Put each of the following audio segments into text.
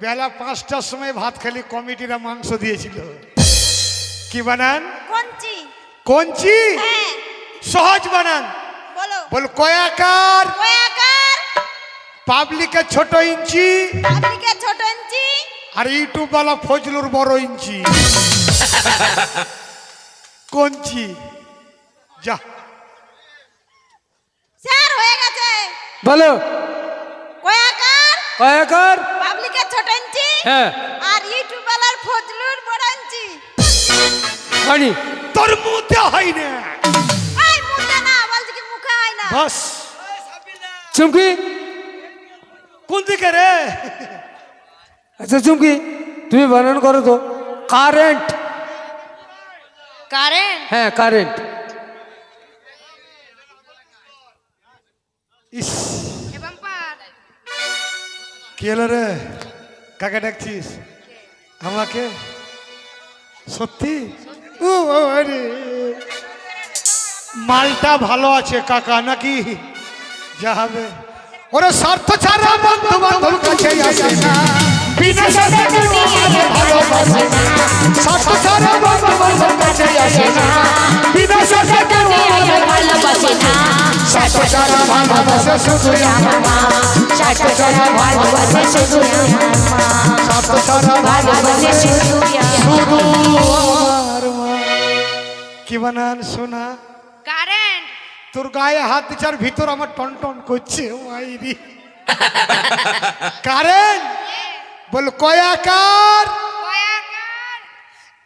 বেলা পাঁচটার সময় ভাত খালি কমিটিরা মাংস দিয়েছিল। কি বানান? কঞ্চি। কঞ্চি? হ্যাঁ। সহজ বানান। বল। কয়াকার? কয়াকার। পাবলিকের ছোট ইঞ্চি। আপনিকে ছোট ইঞ্চি। আর ইউটিউব বালা ফজলুর বড় ইঞ্চি। কঞ্চি। যা। স্যার হয়ে গেছে। বলো। কয়াকার। কয়াকার? পাবলিকে হ্যাঁ। আর ইউটিউব বালার ফজলুর বড় ইঞ্চি হয়নি। তোর মুখে হয় না। এই মুখে না বলছি কি মুখে হয় না। বাস। চুমকি। কোন দিকে রে? আচ্ছা চুমকি তুমি বানান করো তো। কারেন্ট। কারেন্ট? হ্যাঁ কারেন্ট। ইস। কি রে? কাকে ডাকছিস? আমাকে? সত্যি? ও আরে মালটা ভালো আছে কাকা নাকি? যা হবে। ওরে স্বার্থ ছাড়া বন্ধু বান্ধব কাছে আসে না। বিনা স্বার্থে ভালোবাসে না। স্বার্থ ছাড়া বন্ধু বান্ধব কাছে আসে না। ভালোবাসে না স্বার্থ ছাড়া ভালোবাসে শুধু আমার মা স্বার্থ ভালোবাসে শুধু আমার মা স্বার্থ ভালোবাসে শুধু শুধু আমার মা কি বানান শোনা কারেন্ট। তোর গায়ে হাত দিচ্ছার ভিতর আমার টন টন করছে মাইরি কারেন বল কয়াকার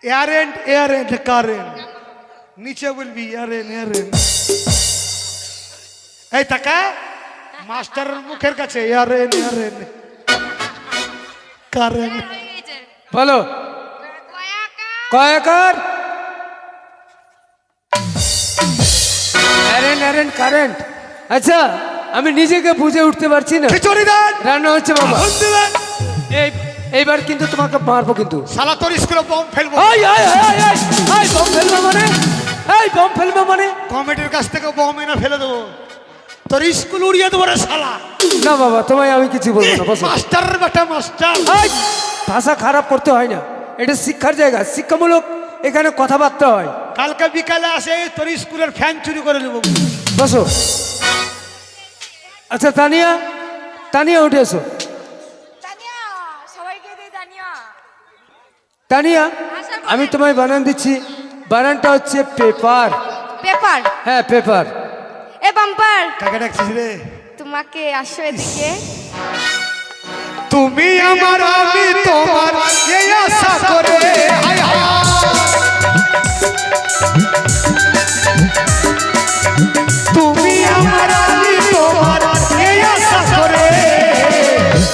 এয়ারেন্ট এয়ারেন্ট কারেন নিচে বলবি এয়ারেন এয়ারেন এই টাকা মাস্টারের মুখের কাছে। এয়ারেন এয়ারেন কারেন বলো। কয়াকার। কয়াকার কারেন্ট। আচ্ছা আমি নিজেকে বুঝে উঠতে পারছি না। খিচুড়ি দেন। রান্না হচ্ছে বাবা। এই এইবার কিন্তু তোমাকে মারবো কিন্তু। শালা তোর স্কুলে বম ফেলব। এই এই এই এই বম ফেলবে মানে? এই বম ফেলবে মানে? কমিটির কাছ থেকে বম এনে ফেলে দেবো। তোর স্কুল উড়িয়ে দেবো রে শালা। না বাবা তোমায় আমি কিছু বলব না বসো। মাস্টারের বেটা মাস্টার। এই, ভাষা খারাপ করতে হয় না। এটা শিক্ষার জায়গা শিক্ষামূলক এখানে কথাবার্তা হয়। কালকে বিকালে আসে তোর স্কুলের ফ্যান চুরি করে নেব। বসো। আচ্ছা তানিয়া তানিয়া উঠে এসো। তানিয়া সবাইকে দে তানিয়া। তানিয়া আমি তোমায় বানান দিচ্ছি। বানানটা হচ্ছে পেপার। পেপার? হ্যাঁ পেপার। এ বাম্পার কাকে ডাকছিস রে তোমাকে আসো এদিকে তুমি আমার আমি তোমার এই আশা করে হায় হায়। তুমি আমার আমি তোমার এই আশা করে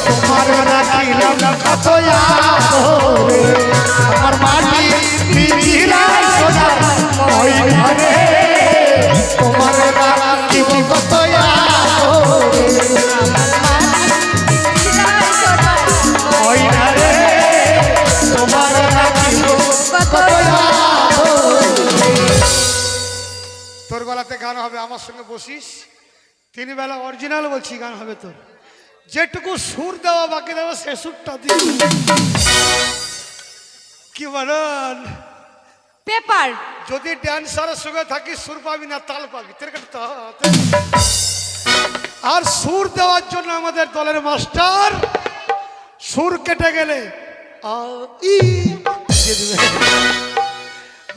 তোমার রাখিলাম কত। আমার আমার সঙ্গে বসিস। তিন বেলা অরিজিনাল বলছি গান হবে তোর। যেটুকু সুর দেওয়া বাকি দেওয়া সে সুরটা দিই কি বলেন পেপার। যদি ড্যান্সারের সঙ্গে থাকিস সুর পাবি না তাল পাবি। আর সুর দেওয়ার জন্য আমাদের দলের মাস্টার সুর কেটে গেলে।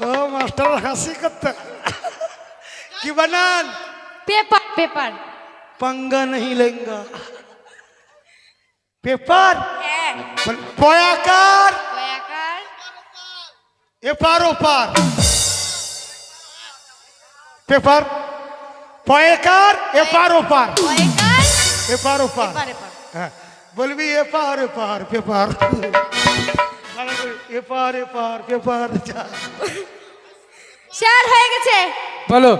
ও মাস্টার হাসি করতে कि बनान? Paper paper. पंगा नहीं लेंगे। पेपर? पोयाकार? ए पारो पार पेपर? पयाकार? ए पारो पार ए पारो पार बोलबी ए पार ए पार पेपर। ए पार पेपर पार पेपर। जा স্যার হয়ে গেছে। বলো।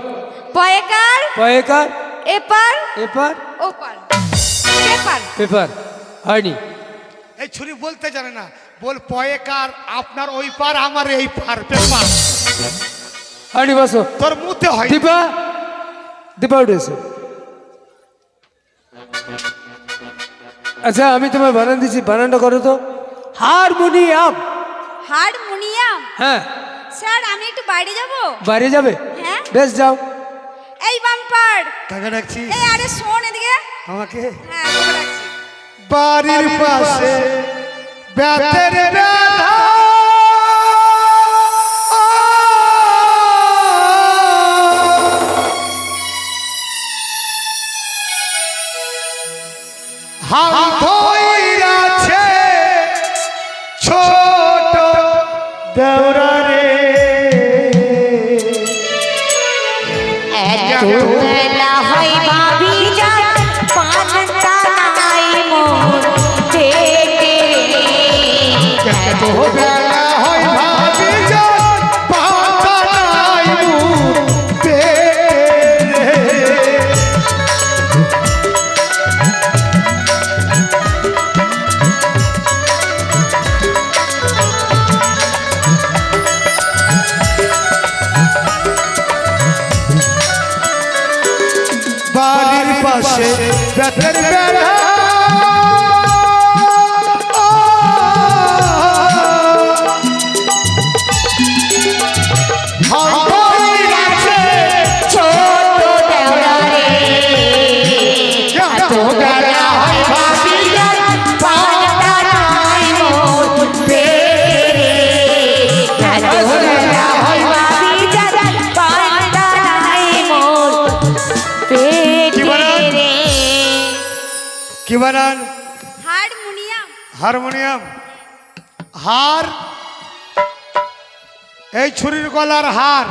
পয়কার পয়েকার এপার এপার ওপার পেপার। পেপার হয়নি। এই ছুরি বলতে জানে না। বল পয়েকার আপনার ওই পার আমার এই পার পেপার। হয়নি বসো। তোর মুখে হয়। দীপা দীপা উঠে এসো আচ্ছা আমি তোমায় বানান দিচ্ছি বানানটা করো তো। হারমোনিয়াম। হারমোনিয়াম? হ্যাঁ। স্যার আমি একটু বাইরে যাব? বাইরে যাবে? হ্যাঁ। বেশ যাও। এই বাম্পার। কাকে ডাকছি। এই আরে শোন এদিকে। আমাকে? হ্যাঁ বাড়ির পাশে ব্যাথের ব্যথা বানান হারমোনিয়াম। হারমোনিয়াম। হার এই ছুরির গলার হার।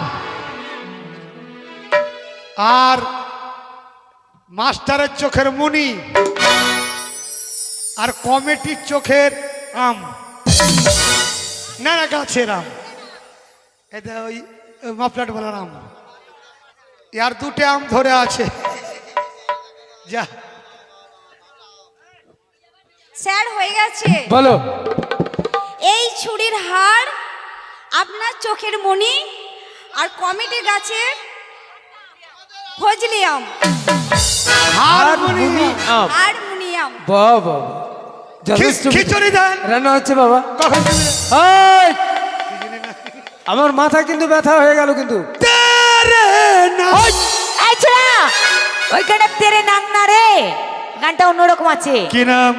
আর মাস্টারের চোখের মুনি। আর কমিটির চোখের আম। না না গাছের আম। এটা ওই মাপলাট বলার আম। ইয়ার দুটো আম ধরে আছে। যা। স্যার হয়ে গেছে। বলো। এই ছুরির হার আপনার চোখের মণি আর কমিটি গাছের ফজলিয়াম হারমোনিয়াম হারমোনিয়াম বাহ বাহ খিচুড়ি দেন। রান্না হচ্ছে বাবা। কখন আমার মাথা কিন্তু ব্যথা হয়ে গেল কিন্তু। না। ছোড়া ওইখানে তেরে নাম না রে। গানটা অন্যরকম আছে। কি নাম?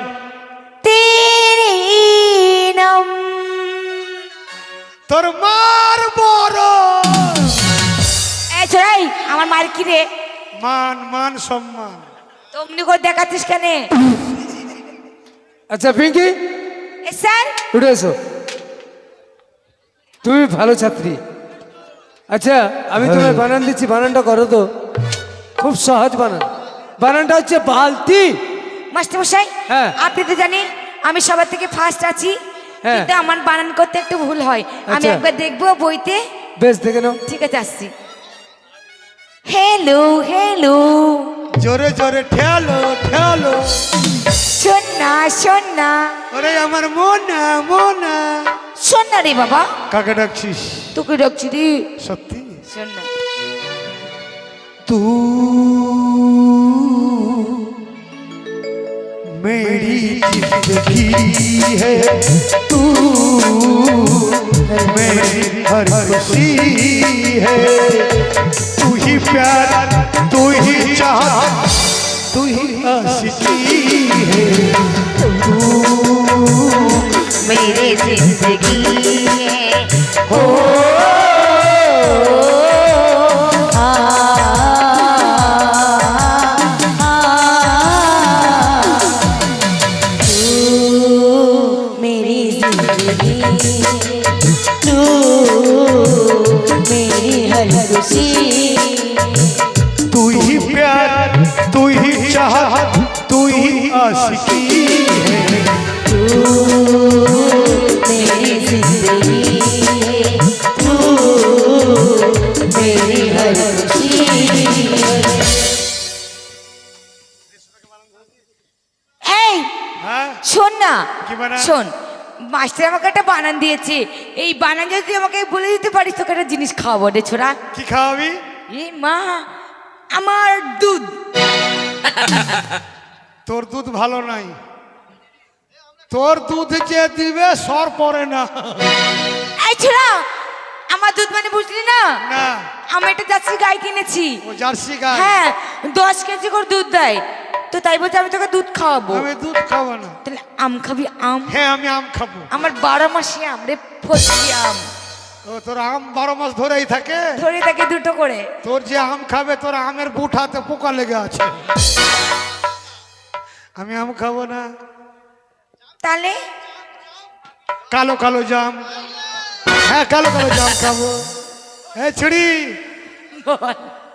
নাম তোর মার বড়। এই ছোড়াই আমার মার কি রে? মান মান সম্মান। তমনি করে দেখাচ্ছিস কেন? আচ্ছা পিঙ্কি। স্যার। উঠে এসো। তুমি ভালো ছাত্রী। আচ্ছা আমি তোমায় বানান দিচ্ছি বানানটা করো তো। খুব সহজ বানান। বানানটা হচ্ছে বালতি। মাস্টার মশাই হ্যাঁ। আপনি তো জানেন আমি সবার থেকে ফার্স্ট আছি। হ্যাঁ। কিন্তু আমার বানান করতে একটু ভুল হয়। আমি আচ্ছা। একবার দেখব বইতে। বেশ দেখে নাও। ঠিক আছে আসছি। হ্যালো হ্যালো জোরে জোরে ঠেলো ঠেলো। শোন না শোন না ওরে আমার মোনা মোনা। শোন না রে বাবা। কাকে ডাকছিস? তোকে ডাকছি রে। সত্যি? শোন না मेरी ज़िंदगी है। तू मेरी हर खुशी है। तू ही प्यार तू ही चाहत तू ही आशिकी है। तू मेरे ज़िंदगी है। हो हर একটা বানান দিয়েছে। এই বানান যদি তুই আমাকে বলে দিতে পারিস তোকে একটা জিনিস খাওয়াবো রে ছোড়া। কি খাওয়াবি? এ মা আমার দুধ। তোর দুধ ভালো নাই। তোর দুধ যে দিবে সর পড়ে না। এই ছোড়া আমার দুধ মানে বুঝলি না? না। আমি একটা জার্সি গাই কিনেছি। ও জার্সি গাই? হ্যাঁ দশ কেজি করে দুধ দেয়। তো তাই বলছে আমি তোকে দুধ খাওয়াবো। আমি দুধ খাব না। তাহলে আম খাবি? আম? হ্যাঁ আমি আম খাব। আমার বারো মাসে আম রে ফসলি আম। ও তোর আম বারো মাস ধরেই থাকে? ধরে থাকে দুটো করে। তোর যে আম খাবে তোর আমের বুঠাতে পোকা লেগে আছে। আমি আম খাব না। তাহলে? কালো কালো জাম। হ্যাঁ কালো কালো জাম খাব। হ্যাঁ ছিড়ি।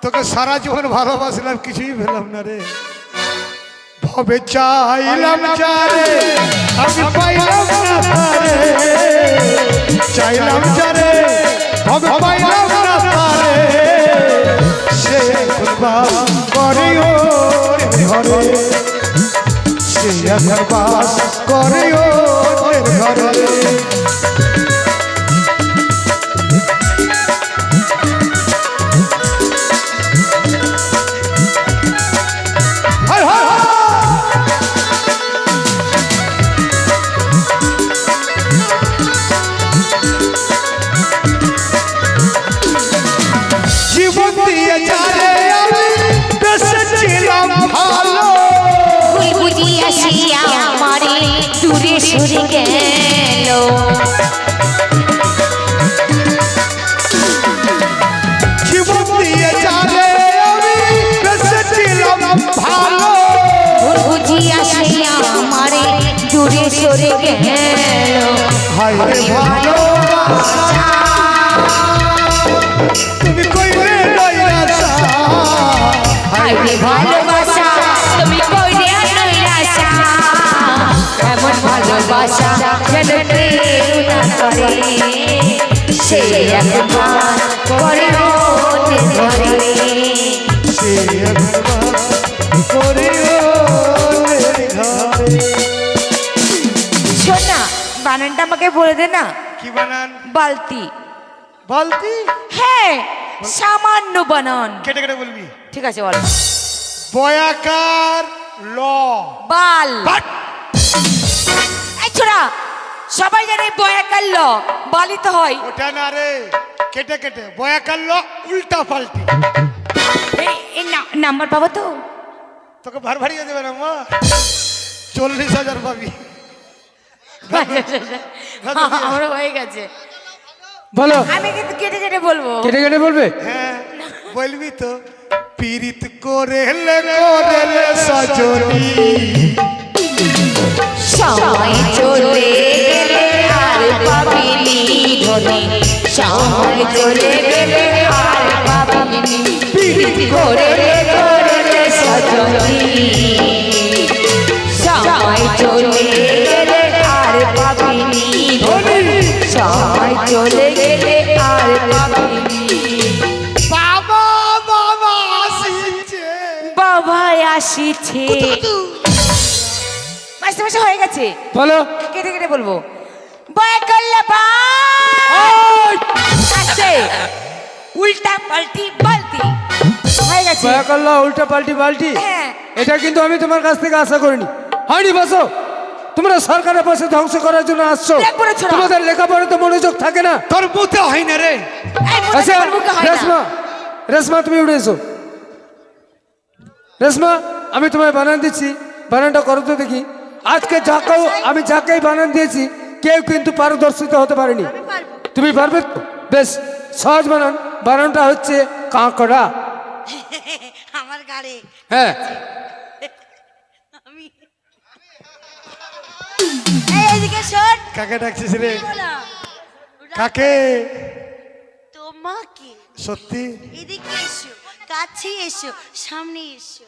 তোকে সারা জীবন ভালোবাসলাম কিছুই পেলাম না রে। ভবে চাইলাম যারে আমি পাইলাম না তারে চাইলাম যারে ভবে পাইলাম না তারে সে বাস করে ওর ঘরে সে বাস করে ওর ঘরে। শিয়া আমারে দূরে সরে গেল হায় রে ভালো তুমি কইলে নইরাসা হাইরে ভালোবাসা তুমি কইরে নৈরাশা এমন ভালোবাসা যেন প্রেরণা করে। সে একবার করে। মনে ধরে সে একবার করে। ওর ঘরে শোন না বানানটা আমাকে বলে দে না। কি বানান? বালতি। বালতি? হ্যাঁ সামান্য বানান। কেটে কেটে বলবি। ঠিক আছে বল। বয়াকার ল। বাল। বাট। এই ছোড়া সবাই জানে বয়াকার ল বালি তো হয়। ওটা না রে কেটে কেটে বয়াকার ল উল্টা পাল্টি। এই- নাম্বার পাবো তো? তোকে ভার ভারিয়ে দেবে না মা? চল্লিশ হাজার পাবি। আমার হয়ে গেছে। বলো। আমি কিন্তু কেটে কেটে বলব। কেটে কেটে বলবে? হ্যাঁ বলবি তো পীড়িত করে সজনী সময় চলে গেলে আর পাবিনি ধনে। সময় চলে গেলে আর পাবিনি। করে করে সজনী। সময় চলে গেলে আর পাবিনি ধনে। সময় চলে গেলে আর পাবিনি। বাবা বাবা আসিছে। বাবা আসিছে। মাসে মাসে হয়ে গেছে। বলো। কেটে কেটে বলব। বয় করলে আসছে উল্টা পাল্টি বালতি। হয়ে গেছে। দয়া করল উল্টা পাল্টি বাল্টি হ্যাঁ। এটা কিন্তু আমি তোমার কাছ থেকে আশা করিনি। হয়নি বসো। তোমরা সরকারের পাশে ধ্বংস করার জন্য আসছো। দেখ বলেছ না। তোমাদের মনোযোগ থাকে না। তোর মুতে হয় না রে। আচ্ছা। রেশমা রেশমা তুমি উঠে এসো। রেশমা আমি তোমায় বানান দিচ্ছি। বানানটা করো তো দেখি। আজকে যাকেও আমি যাকেই বানান দিয়েছি কেউ কিন্তু পারদর্শিতা হতে পারেনি। তুমি পারবে? বেশ সহজ বানান। বানানটা হচ্ছে কাঁকড়া। আমার গাড়ি। হ্যাঁ। কাকে ডাকছিস রে? কাকে? তোমাকে। সত্যি? এদিকে এসো কাছে এসো সামনে এসো।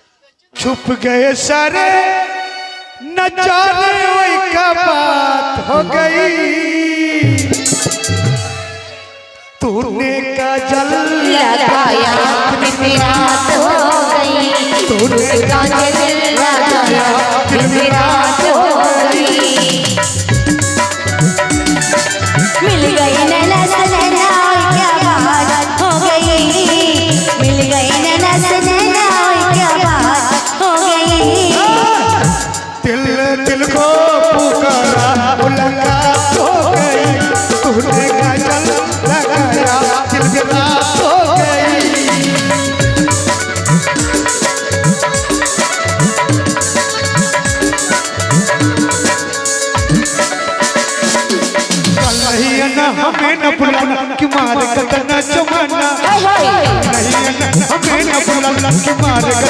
চুপ গে সারে। न जाने वही क्या बात हो गई। तूने का जल लगाया रात हो गई। तूने का जल लगाया रात हो गई। मिल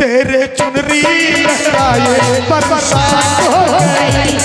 तेरे चुनरी लहराए बरसात हो गई